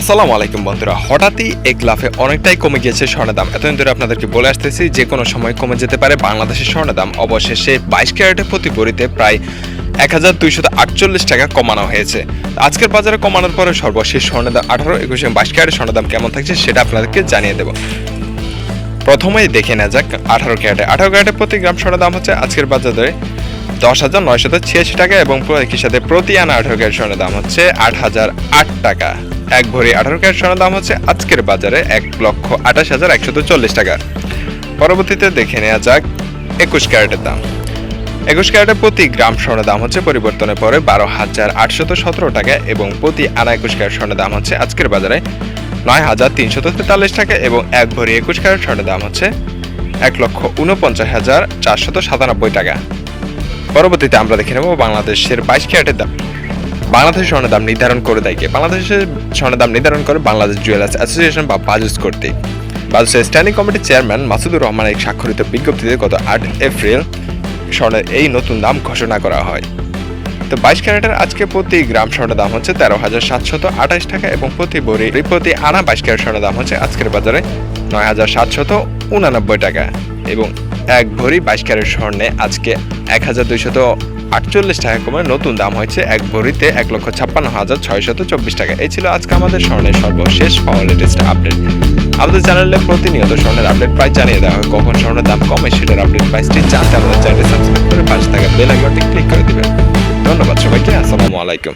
আসসালামু আলাইকুম বন্ধুরা। হঠাৎই এক লাফে অনেকটাই কমে গিয়েছে স্বর্ণের দাম। এতদিন ধরে আপনাদেরকে বলে আসতেছি, যে কোনো সময় কমে যেতে পারে বাংলাদেশের স্বর্ণের দাম। অবশেষে বাইশ ক্যারেটের প্রতি ভরিতে প্রায় এক হাজার দুইশত আটচল্লিশ টাকা কমানো হয়েছে। আজকের বাজারে কমানোর পরে সর্বশেষ স্বর্ণের দাম আঠারো, একুশ এবং বাইশ ক্যারেটের স্বর্ণের দাম কেমন থাকছে সেটা আপনাদেরকে জানিয়ে দেবো। প্রথমেই দেখে নেওয়া যাক, আঠারো ক্যারেটে। আঠারো ক্যারেটের প্রতি গ্রাম স্বর্ণের দাম হচ্ছে আজকের বাজারে দশ হাজার নয়শত ছিয়াশি টাকা এবং একই সাথে প্রতি আনা আঠারো ক্যারেট স্বর্ণের দাম হচ্ছে আট হাজার আট টাকা। এক ভরি আঠারো ক্যারেট স্বর্ণের দাম হচ্ছে আজকের বাজারে এক লক্ষ আঠাশ হাজার একশত চল্লিশ টাকা। পরবর্তীতে দেখে নেওয়া যাক একুশ ক্যারেটের দাম। একুশ ক্যারেটের প্রতি গ্রাম স্বর্ণের দাম হচ্ছে পরিবর্তনের পরে বারো হাজার আটশত সতেরো টাকা এবং প্রতি আনা একুশ ক্যারেট স্বর্ণের দাম হচ্ছে আজকের বাজারে নয় হাজার তিনশত তেতাল্লিশ টাকা এবং এক ভরি একুশ ক্যারেট স্বর্ণের দাম হচ্ছে এক লক্ষ উনপঞ্চাশ হাজার চারশত সাতানব্বই টাকা। পরবর্তীতে আমরা দেখে নেব বাংলাদেশের বাইশ ক্যারেটের দাম। বাংলাদেশের স্বর্ণের দাম নির্ধারণ করে দেয় কে? বাংলাদেশের স্বর্ণের দাম নির্ধারণ করে বাংলাদেশ জুয়েলার্স অ্যাসোসিয়েশন বা বাজুস কর্তৃক। বাজুসের স্ট্যান্ডিং কমিটির চেয়ারম্যান মাসুদুর রহমান এক স্বাক্ষরিত বিজ্ঞপ্তিতে গত আট এপ্রিল স্বর্ণের এই নতুন দাম ঘোষণা করা হয়। তো বাইশ ক্যারেটের আজকে প্রতি গ্রাম স্বর্ণের দাম হচ্ছে তেরো হাজার সাতশত আঠাশ টাকা এবং প্রতি বড়ি প্রতি আনা বাইশ ক্যারেট স্বর্ণের দাম হচ্ছে আজকের বাজারে নয় হাজার সাতশত উনানব্বই টাকা এবং এক ভরি বাইশ ক্যারেট স্বর্ণে আজকে এক হাজার দুইশত আটচল্লিশ টাকা কমে নতুন দাম হয়েছে এক ভরিতে এক লক্ষ ছাপ্পান্ন হাজার ছয়শত চব্বিশ টাকা। এই ছিল আজকে আমাদের স্বর্ণের সর্বশেষ পাওয়ার লেটেস্ট আপডেট আমাদের চ্যানেলে প্রতিনিয়ত স্বর্ণের আপডেট প্রায় জানিয়ে দেওয়া হয়। কখন স্বর্ণের দাম কমে সেটার আপডেট প্রাইসটি জানতে আমাদের চ্যানেলে সাবস্ক্রাইব করে পাশে থাকা বেল আইকনটি ক্লিক করে দেবেন। ধন্যবাদ সবাইকে, আসসালামু আলাইকুম।